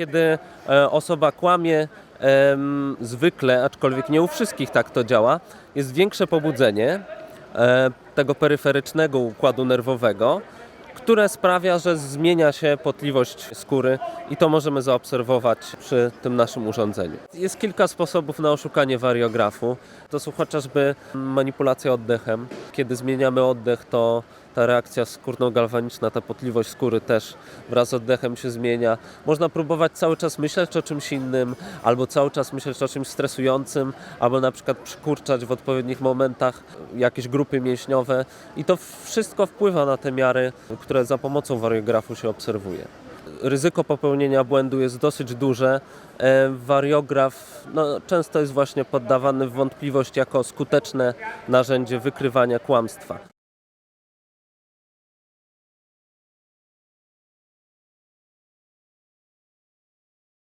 kiedy e, osoba kłamie, zwykle, aczkolwiek nie u wszystkich tak to działa, jest większe pobudzenie e, tego peryferycznego układu nerwowego, które sprawia, że zmienia się potliwość skóry i to możemy zaobserwować przy tym naszym urządzeniu. Jest kilka sposobów na oszukanie wariografu. To są chociażby manipulacja oddechem. Kiedy zmieniamy oddech, to ta reakcja skórno-galwaniczna, ta potliwość skóry też wraz z oddechem się zmienia. Można próbować cały czas myśleć o czymś innym, albo cały czas myśleć o czymś stresującym, albo na przykład przykurczać w odpowiednich momentach jakieś grupy mięśniowe i to wszystko wpływa na te miary, które za pomocą wariografu się obserwuje. Ryzyko popełnienia błędu jest dosyć duże. E, Wariograf no, często jest właśnie poddawany w wątpliwość jako skuteczne narzędzie wykrywania kłamstwa.